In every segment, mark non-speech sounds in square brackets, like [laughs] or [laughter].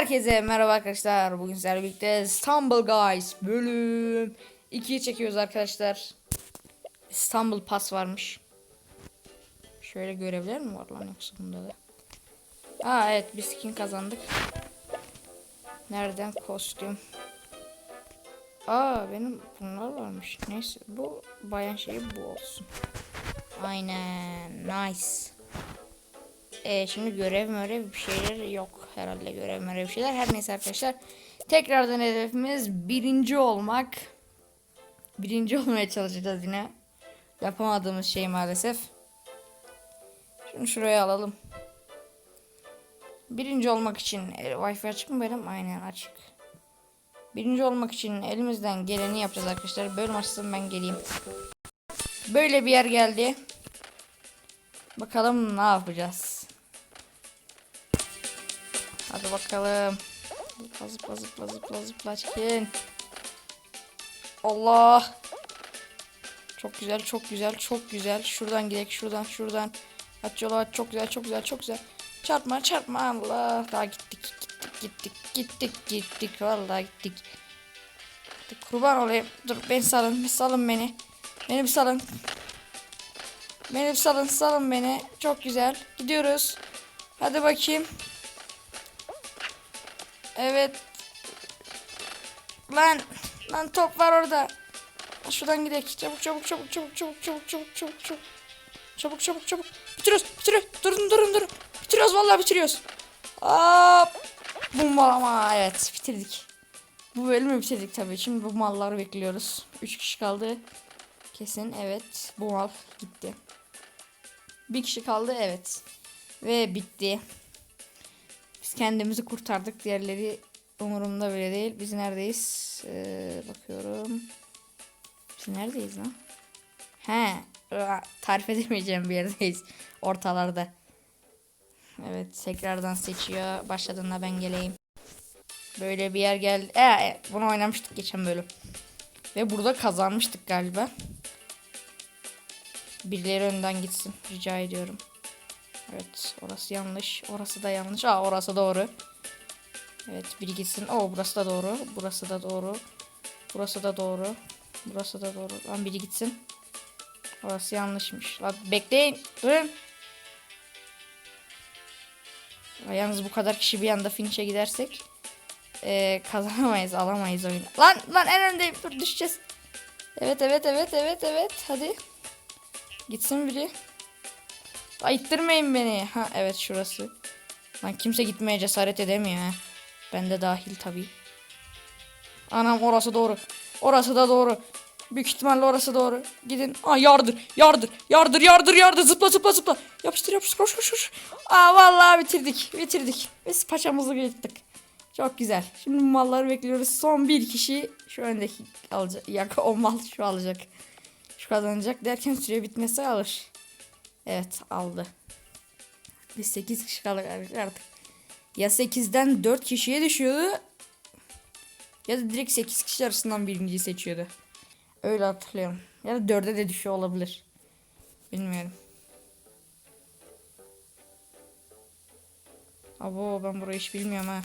Herkese merhaba arkadaşlar. Bugün sizlerle birlikte Stumble Guys bölüm 2'yi çekiyoruz arkadaşlar. İstanbul Pass varmış. Şöyle görevler mi var lan yoksa bunda da? Aa evet bir skin kazandık. Nereden kostüm? Aa benim bunlar varmış. Neyse bu bayan şeyi bu olsun. Aynen nice. Ee, şimdi görev mörev bir şeyler yok herhalde görev mörev bir şeyler. Her neyse arkadaşlar. Tekrardan hedefimiz birinci olmak. Birinci [laughs] olmaya çalışacağız yine. Yapamadığımız şey maalesef. Şunu şuraya alalım. Birinci olmak için e, Wi-Fi açık mı benim? Aynen açık. Birinci olmak için elimizden geleni yapacağız arkadaşlar. Bölüm açsın ben geleyim. Böyle bir yer geldi. Bakalım ne yapacağız. Hadi bakalım. Zıpla zıpla zıpla zıpla zıpla çekin. Allah. Çok güzel çok güzel çok güzel. Şuradan gidelim şuradan şuradan. Aç yolu aç çok güzel çok güzel çok güzel. Çarpma çarpma Allah. Daha gittik gittik gittik gittik gittik. Vallahi gittik. Hadi kurban olayım. Dur beni salın salın beni. Beni bir salın. Beni bir salın salın beni. Çok güzel. Gidiyoruz. Hadi bakayım. Evet. Lan. Lan top var orada. Şuradan gidelim. Çabuk çabuk çabuk çabuk çabuk çabuk çabuk çabuk çabuk. Çabuk çabuk çabuk. Bitiriyoruz. Bitiriyoruz. Durun durun durun. Bitiriyoruz vallahi bitiriyoruz. Hop. Bu mal ama evet bitirdik. Bu bölümü bitirdik tabii. Şimdi bu malları bekliyoruz. 3 kişi kaldı. Kesin evet. Bu mal gitti. Bir kişi kaldı evet. Ve bitti. Biz kendimizi kurtardık. Diğerleri umurumda bile değil. Biz neredeyiz? Ee, bakıyorum. Biz neredeyiz lan? He. Tarif edemeyeceğim bir yerdeyiz. Ortalarda. Evet tekrardan seçiyor. Başladığında ben geleyim. Böyle bir yer geldi. Ee, bunu oynamıştık geçen bölüm. Ve burada kazanmıştık galiba. Birileri önden gitsin. Rica ediyorum. Evet orası yanlış. Orası da yanlış. Aa orası doğru. Evet biri gitsin. Oo burası da doğru. Burası da doğru. Burası da doğru. Burası da doğru. Lan biri gitsin. Orası yanlışmış. Lan bekleyin. Durun. Yalnız bu kadar kişi bir anda finish'e gidersek eee, kazanamayız, alamayız oyunu. Lan lan en öndeyim. Dur düşeceğiz. Evet evet evet evet evet. Hadi. Gitsin biri. İttirmeyin beni. Ha evet şurası. Lan kimse gitmeye cesaret edemiyor ha. Ben de dahil tabii. Anam orası doğru. Orası da doğru. Büyük ihtimalle orası doğru. Gidin. Aa yardır. Yardır. Yardır yardır yardır. Zıpla zıpla zıpla. Yapıştır yapıştır. Koş koş koş. Aa vallahi bitirdik. Bitirdik. Biz paçamızı yırttık. Çok güzel. Şimdi malları bekliyoruz. Son bir kişi şu öndeki alacak. Yak o mal şu alacak. Şu kazanacak derken süre bitmesi alır. Evet aldı. Biz 8 kişi kaldık artık. Ya 8'den 4 kişiye düşüyordu. Ya da direkt 8 kişi arasından birinciyi seçiyordu. Öyle hatırlıyorum. Ya da 4'e de düşüyor olabilir. Bilmiyorum. Abo ben burayı hiç bilmiyorum ha.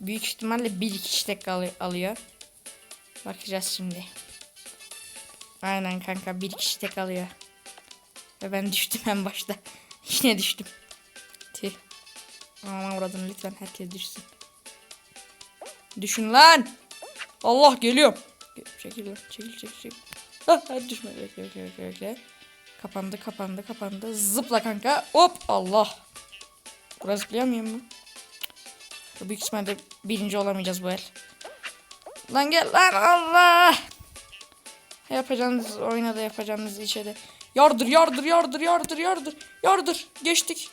Büyük ihtimalle bir kişi tek al- alıyor. Bakacağız şimdi. Aynen kanka bir kişi tek alıyor. Ve ben düştüm en başta. [laughs] Yine düştüm. Tüh. Aman uğradım lütfen herkes düşsün. Düşün lan. Allah geliyor. Çekil çekil çekil çekil. Ah, hadi düşme bekle bekle bekle bekle. Kapandı kapandı kapandı. Zıpla kanka. Hop Allah. Burası zıplayamıyor mu? Cık. Büyük ihtimalle birinci olamayacağız bu el. Lan gel lan Allah. Yapacağınız oyuna da yapacağınız işe de. Yardır yardır yardır yardır yardır. Yardır. Geçtik.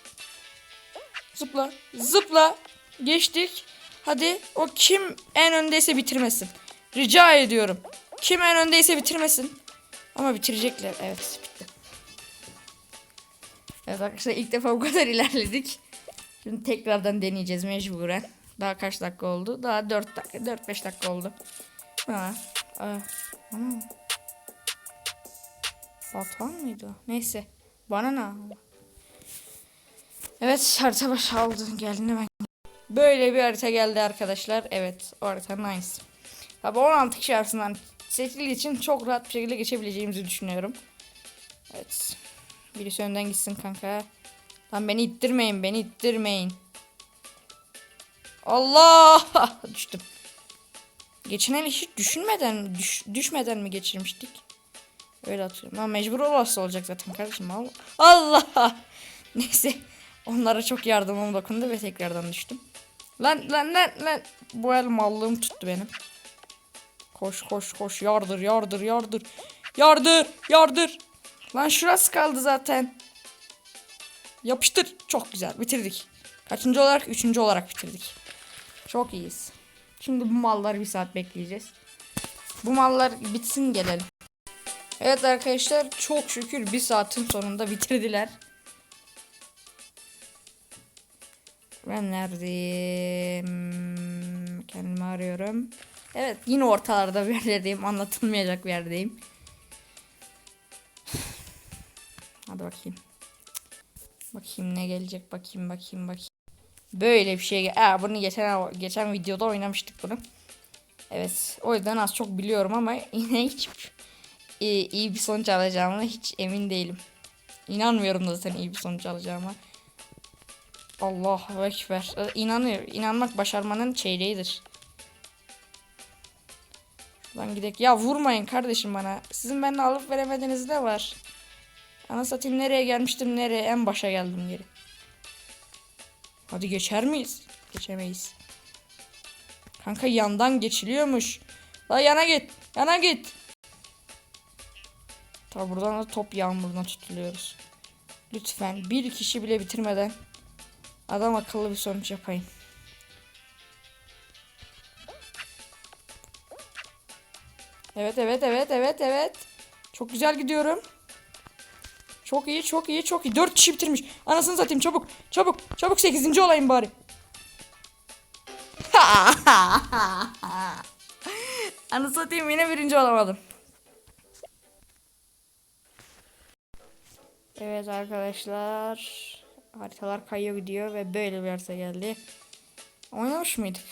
Zıpla. Zıpla. Geçtik. Hadi o kim en öndeyse bitirmesin. Rica ediyorum. Kim en öndeyse bitirmesin. Ama bitirecekler. Evet bitti. Evet arkadaşlar ilk defa bu kadar [laughs] ilerledik. Şimdi tekrardan deneyeceğiz mecburen. Daha kaç dakika oldu? Daha 4 dakika 4-5 dakika oldu. Ha. Aa. Ana. Batuhan mıydı? Neyse. Bana ne? Evet harita başı aldı. Geldiğinde ben Böyle bir harita geldi arkadaşlar. Evet o harita nice. Tabi 16 kişi arasından seçildiği için çok rahat bir şekilde geçebileceğimizi düşünüyorum. Evet. Birisi önden gitsin kanka. Lan beni ittirmeyin beni ittirmeyin. Allah! [laughs] Düştüm. Geçen el hiç düşünmeden düş, düşmeden mi geçirmiştik? Öyle atıyorum. Ama mecbur olası olacak zaten kardeşim. Allah! Allah! [laughs] Neyse. Onlara çok yardımım dokundu ve tekrardan düştüm. Lan lan lan lan. Bu el mallığım tuttu benim. Koş koş koş. Yardır yardır yardır. Yardır yardır. Lan şurası kaldı zaten. Yapıştır. Çok güzel. Bitirdik. Kaçıncı olarak? Üçüncü olarak bitirdik. Çok iyiyiz. Şimdi bu malları bir saat bekleyeceğiz. Bu mallar bitsin gelelim. Evet arkadaşlar çok şükür bir saatin sonunda bitirdiler. Ben neredeyim? Kendimi arıyorum. Evet yine ortalarda bir yerdeyim. Anlatılmayacak bir yerdeyim. Hadi bakayım. Bakayım ne gelecek bakayım bakayım bakayım. Böyle bir şey. Aa, bunu geçen geçen videoda oynamıştık bunu. Evet. O yüzden az çok biliyorum ama [laughs] yine hiç iyi, iyi bir sonuç alacağımı hiç emin değilim. İnanmıyorum da zaten iyi bir sonuç alacağıma. Allahu ekber. İnanıyor. İnanmak başarmanın çeyreğidir. Lan gidek. Ya vurmayın kardeşim bana. Sizin benimle alıp veremediğiniz ne var? Ana satayım nereye gelmiştim nereye? En başa geldim geri. Hadi geçer miyiz? Geçemeyiz. Kanka yandan geçiliyormuş. La yana git. Yana git. Tabi buradan da top yağmuruna tutuluyoruz. Lütfen bir kişi bile bitirmeden adam akıllı bir sonuç yapayım. Evet evet evet evet evet. Çok güzel gidiyorum. Çok iyi çok iyi çok iyi. 4 kişi bitirmiş. Anasını satayım çabuk. Çabuk. Çabuk 8. olayım bari. [laughs] Anasını satayım yine birinci olamadım. Evet arkadaşlar. Haritalar kayıyor gidiyor ve böyle bir harita geldi. Oynamış mıydık?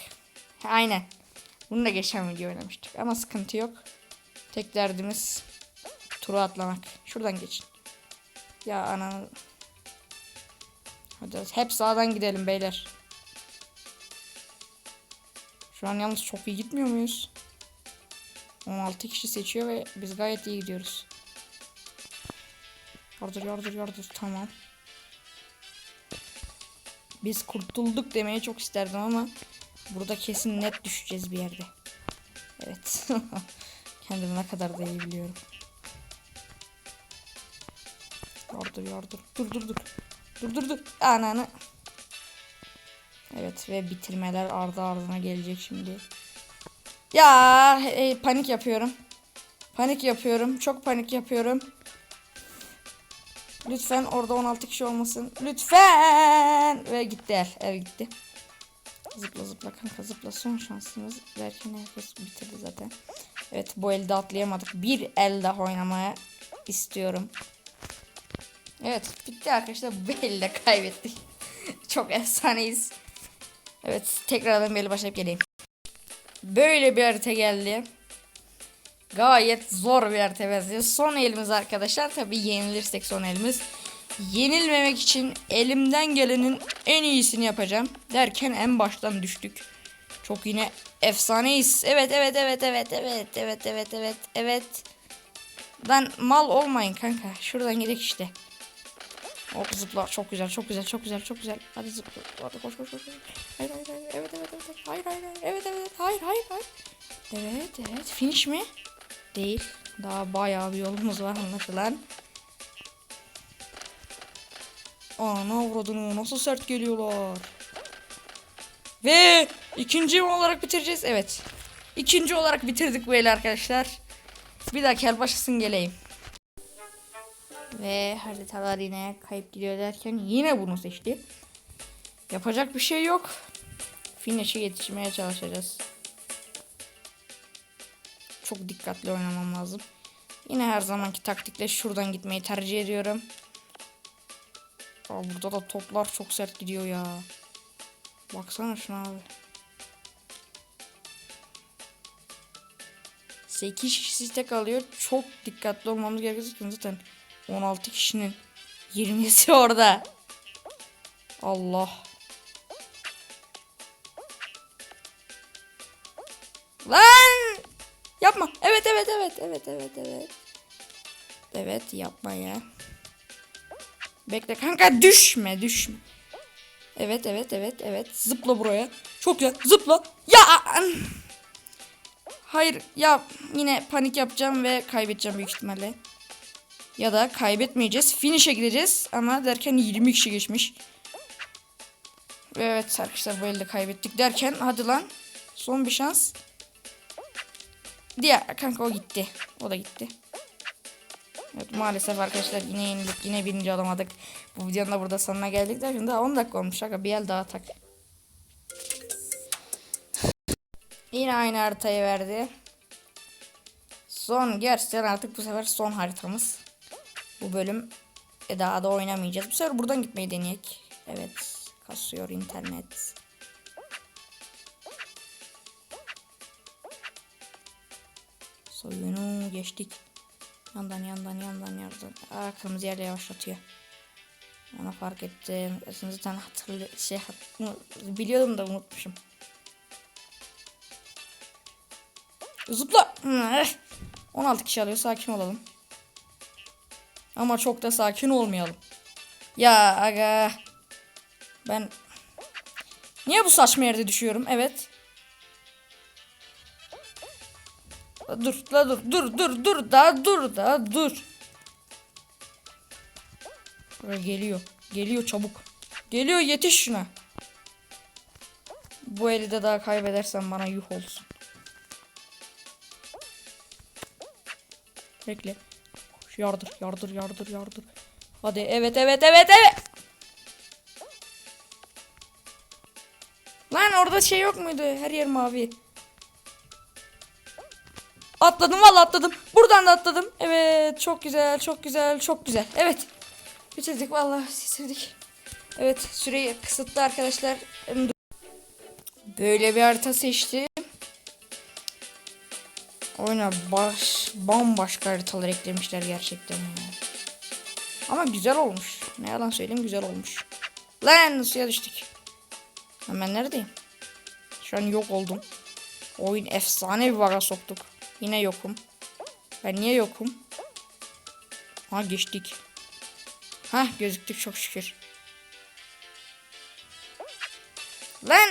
Aynen. Bunu da geçen video oynamıştık ama sıkıntı yok. Tek derdimiz turu atlamak. Şuradan geçin. Ya ana. Hadi hep sağdan gidelim beyler. Şu an yalnız çok iyi gitmiyor muyuz? 16 kişi seçiyor ve biz gayet iyi gidiyoruz. Yardır yardır yardır tamam. Biz kurtulduk demeye çok isterdim ama burada kesin net düşeceğiz bir yerde. Evet. [laughs] Kendimi ne kadar da iyi biliyorum. Yardır yardır. Dur dur dur. Dur dur dur. Ananı. Evet ve bitirmeler ardı ardına gelecek şimdi. Ya e, panik yapıyorum. Panik yapıyorum. Çok panik yapıyorum. Lütfen orada 16 kişi olmasın. Lütfen. Ve gitti el. El gitti. Zıpla zıpla kanka zıpla. Son şansımız derken herkes bitirdi zaten. Evet bu elde atlayamadık. Bir el daha oynamaya istiyorum. Evet bitti arkadaşlar. Bu elde kaybettik. [laughs] Çok efsaneyiz. Evet tekrardan böyle başlayıp geleyim. Böyle bir harita geldi. Gayet zor bir harita. Son elimiz arkadaşlar. Tabi yenilirsek son elimiz. Yenilmemek için elimden gelenin en iyisini yapacağım. Derken en baştan düştük. Çok yine efsaneyiz. Evet evet evet evet evet evet evet evet evet. Lan mal olmayın kanka. Şuradan gidelim işte. Hop zıpla çok güzel çok güzel çok güzel çok güzel. Hadi zıpla. Hadi koş koş koş. Hayır hayır hayır. Evet evet evet. Hayır hayır hayır. Evet evet hayır hayır hayır. Evet evet. Finish mi? Değil. Daha bayağı bir yolumuz var anlaşılan. Ana avradını nasıl sert geliyorlar. Ve ikinci olarak bitireceğiz. Evet. İkinci olarak bitirdik böyle arkadaşlar. Bir daha kel başlasın geleyim. Ve haritalar yine kayıp gidiyor derken yine bunu seçti. Yapacak bir şey yok. Finish'e yetişmeye çalışacağız. Çok dikkatli oynamam lazım. Yine her zamanki taktikle şuradan gitmeyi tercih ediyorum. Aa, burada da toplar çok sert gidiyor ya. Baksana şuna abi. 8 kişi tek alıyor. Çok dikkatli olmamız gerekiyor. Zaten 16 kişinin 20'si orada. Allah. Yapma. Evet evet evet evet evet evet. Evet yapma ya. Bekle kanka düşme düşme. Evet evet evet evet. Zıpla buraya. Çok güzel. Zıpla. Ya! Hayır ya yine panik yapacağım ve kaybedeceğim büyük ihtimalle. Ya da kaybetmeyeceğiz. Finish'e gideceğiz ama derken 20 kişi geçmiş. Ve evet arkadaşlar bu elde kaybettik derken hadi lan. Son bir şans. Diğer kanka o gitti. O da gitti. Evet maalesef arkadaşlar yine yenildik. Yine birinci alamadık. Bu videonun da burada sonuna geldik derken daha 10 dakika olmuş. Aga bir el daha tak. Yine aynı haritayı verdi. Son gerçekten artık bu sefer son haritamız. Bu bölüm e, daha da oynamayacağız. Bu sefer buradan gitmeyi deneyek. Evet kasıyor internet. Soyunu geçtik. Yandan yandan yandan yandan. Aa kırmızı yerle yavaşlatıyor. Onu fark ettim. Zaten hatırlı şey hat- biliyordum da unutmuşum. Zıpla. Hı, 16 kişi alıyor. Sakin olalım. Ama çok da sakin olmayalım. Ya aga. Ben Niye bu saçma yerde düşüyorum? Evet. Dur, la dur, dur, dur, dur, da dur, da dur. Buraya geliyor. Geliyor çabuk. Geliyor yetiş şuna. Bu eli de daha kaybedersem bana yuh olsun. Bekle. Yardır, yardır, yardır, yardır. Hadi evet, evet, evet, evet. Lan orada şey yok muydu? Her yer mavi. Atladım valla atladım. Buradan da atladım. Evet çok güzel çok güzel çok güzel. Evet. Bitirdik valla bitirdik. Evet süreyi kısıtlı arkadaşlar. Böyle bir harita seçtim. Oyuna baş, bambaşka haritalar eklemişler gerçekten. Ama güzel olmuş. Ne yalan söyleyeyim güzel olmuş. Lan suya düştük. Hemen neredeyim? Şu an yok oldum. Oyun efsane bir baga soktuk. Yine yokum. Ben niye yokum? Ha geçtik. Ha gözüktük çok şükür. Lan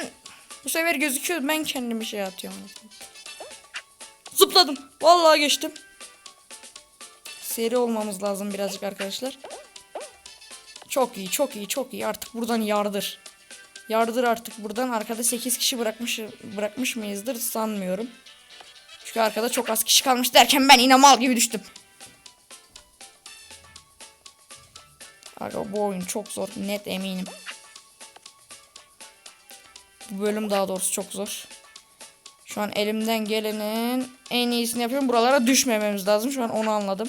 bu sefer gözüküyor ben kendimi şey atıyorum. Zıpladım. Vallahi geçtim. Seri olmamız lazım birazcık arkadaşlar. Çok iyi, çok iyi, çok iyi. Artık buradan yardır. Yardır artık buradan. Arkada 8 kişi bırakmış bırakmış mıyızdır sanmıyorum. Çünkü arkada çok az kişi kalmış derken ben yine mal gibi düştüm. Aga bu oyun çok zor. Net eminim. Bu bölüm daha doğrusu çok zor. Şu an elimden gelenin en iyisini yapıyorum. Buralara düşmememiz lazım. Şu an onu anladım.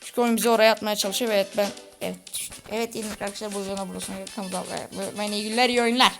Çünkü oyun bizi oraya atmaya çalışıyor. Evet ben evet düştüm. Evet iyi arkadaşlar bu videonun burasına kanalda. Ben iyi günler iyi oyunlar.